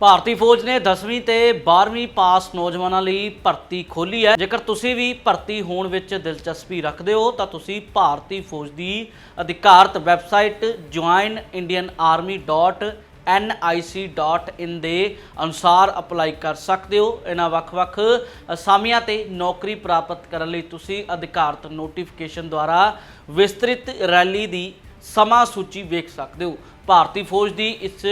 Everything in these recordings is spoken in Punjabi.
ਭਾਰਤੀ ਫੌਜ ਨੇ 10ਵੀਂ ਤੇ 12ਵੀਂ ਪਾਸ ਨੌਜਵਾਨਾਂ ਲਈ ਭਰਤੀ ਖੋਲੀ ਹੈ। ਜੇਕਰ ਤੁਸੀਂ ਵੀ ਭਰਤੀ ਹੋਣ ਵਿੱਚ ਦਿਲਚਸਪੀ ਰੱਖਦੇ ਹੋ, ਤਾਂ ਤੁਸੀਂ ਭਾਰਤੀ ਫੌਜ ਦੀ ਅਧਿਕਾਰਤ ਵੈਬਸਾਈਟ joinindianarmy.nic.in ਦੇ ਅਨੁਸਾਰ ਅਪਲਾਈ ਕਰ ਸਕਦੇ ਹੋ। ਇਹਨਾਂ ਵੱਖ-ਵੱਖ ਅਸਾਮੀਆਂ ਤੇ ਨੌਕਰੀ ਪ੍ਰਾਪਤ ਕਰਨ ਲਈ ਤੁਸੀਂ ਅਧਿਕਾਰਤ ਨੋਟੀਫਿਕੇਸ਼ਨ ਦੁਆਰਾ ਵਿਸਤ੍ਰਿਤ ਰੈਲੀ ਦੀ ਸਮਾਂ ਸੂਚੀ ਵੇਖ ਸਕਦੇ ਹੋ। ਭਾਰਤੀ ਫੌਜ ਦੀ ਇਸ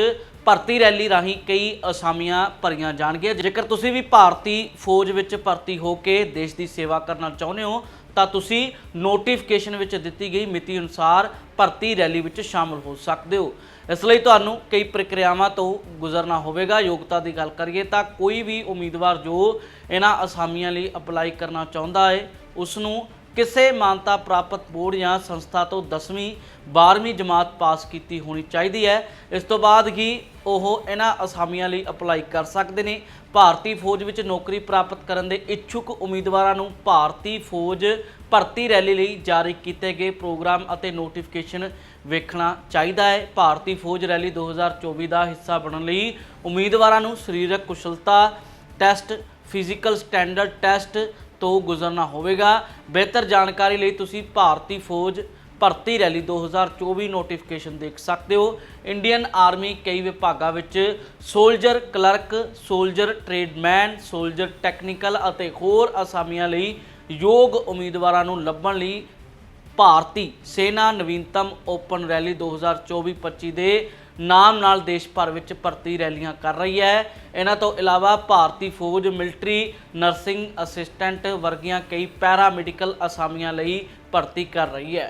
ਭਰਤੀ ਰੈਲੀ ਰਾਹੀਂ ਕਈ ਅਸਾਮੀਆਂ ਭਰੀਆਂ ਜਾਣਗੀਆਂ। ਜੇਕਰ ਤੁਸੀਂ ਵੀ ਭਾਰਤੀ ਫੌਜ ਵਿੱਚ ਭਰਤੀ ਹੋ ਕੇ ਦੇਸ਼ ਦੀ ਸੇਵਾ ਕਰਨਾ ਚਾਹੁੰਦੇ ਹੋ, ਤਾਂ ਤੁਸੀਂ ਨੋਟੀਫਿਕੇਸ਼ਨ ਵਿੱਚ ਦਿੱਤੀ ਗਈ ਮਿਤੀ ਅਨੁਸਾਰ ਭਰਤੀ ਰੈਲੀ ਵਿੱਚ ਸ਼ਾਮਲ ਹੋ ਸਕਦੇ ਹੋ। ਇਸ ਲਈ ਤੁਹਾਨੂੰ ਕਈ ਪ੍ਰਕਿਰਿਆਵਾਂ ਤੋਂ ਗੁਜ਼ਰਨਾ ਹੋਵੇਗਾ। ਯੋਗਤਾ ਦੀ ਗੱਲ ਕਰੀਏ ਤਾਂ ਕੋਈ ਵੀ ਉਮੀਦਵਾਰ ਜੋ ਇਹਨਾਂ ਅਸਾਮੀਆਂ ਲਈ ਅਪਲਾਈ ਕਰਨਾ ਚਾਹੁੰਦਾ ਹੈ ਉਸ ਨੂੰ ਕਿਸੇ ਮਾਨਤਾ ਪ੍ਰਾਪਤ ਬੋਰਡ ਜਾਂ ਸੰਸਥਾ ਤੋਂ 10ਵੀਂ 12ਵੀਂ ਜਮਾਤ ਪਾਸ ਕੀਤੀ ਹੋਣੀ ਚਾਹੀਦੀ ਹੈ। ਇਸ ਤੋਂ ਬਾਅਦ ਹੀ ਉਹ ਇਹਨਾਂ ਅਸਾਮੀਆਂ ਲਈ ਅਪਲਾਈ ਕਰ ਸਕਦੇ ਨੇ। ਭਾਰਤੀ ਫੌਜ ਵਿੱਚ ਨੌਕਰੀ ਪ੍ਰਾਪਤ ਕਰਨ ਦੇ ਇੱਛੁਕ ਉਮੀਦਵਾਰਾਂ ਨੂੰ ਭਾਰਤੀ ਫੌਜ ਭਰਤੀ ਰੈਲੀ ਲਈ ਜਾਰੀ ਕੀਤੇ ਗਏ ਪ੍ਰੋਗਰਾਮ ਅਤੇ ਨੋਟੀਫਿਕੇਸ਼ਨ ਵੇਖਣਾ ਚਾਹੀਦਾ ਹੈ। ਭਾਰਤੀ ਫੌਜ ਰੈਲੀ 2024 ਦਾ ਹਿੱਸਾ ਬਣਨ ਲਈ ਉਮੀਦਵਾਰਾਂ ਨੂੰ ਸਰੀਰਕ ਕੁਸ਼ਲਤਾ ਟੈਸਟ, ਫਿਜ਼ੀਕਲ ਸਟੈਂਡਰਡ ਟੈਸਟ ਤੋਂ ਗੁਜ਼ਰਨਾ ਹੋਵੇਗਾ। ਬਿਹਤਰ ਜਾਣਕਾਰੀ ਲਈ ਤੁਸੀਂ ਭਾਰਤੀ ਫੌਜ ਭਰਤੀ ਰੈਲੀ 2024 ਨੋਟੀਫਿਕੇਸ਼ਨ ਦੇਖ ਸਕਦੇ ਹੋ। ਇੰਡੀਅਨ ਆਰਮੀ ਕਈ ਵਿਭਾਗਾਂ ਵਿੱਚ soldier clerk, soldier tradesman, soldier technical ਅਤੇ ਹੋਰ ਅਸਾਮੀਆਂ ਲਈ ਯੋਗ ਉਮੀਦਵਾਰਾਂ ਨੂੰ ਲੱਭਣ ਲਈ ਭਾਰਤੀ ਸੈਨਾ ਨਵੀਨਤਮ ਓਪਨ ਰੈਲੀ 2024-25 ਦੇ ਨਾਮ ਨਾਲ ਦੇਸ਼ ਭਰ ਵਿੱਚ ਭਰਤੀ ਰੈਲੀਆਂ ਕਰ ਰਹੀ ਹੈ। ਇਹਨਾਂ ਤੋਂ ਇਲਾਵਾ ਭਾਰਤੀ ਫੌਜ, ਮਿਲਟਰੀ, ਨਰਸਿੰਗ ਅਸਿਸਟੈਂਟ ਵਰਗੀਆਂ ਕਈ ਪੈਰਾ ਮੈਡੀਕਲ ਅਸਾਮੀਆਂ ਲਈ ਭਰਤੀ ਕਰ ਰਹੀ ਹੈ।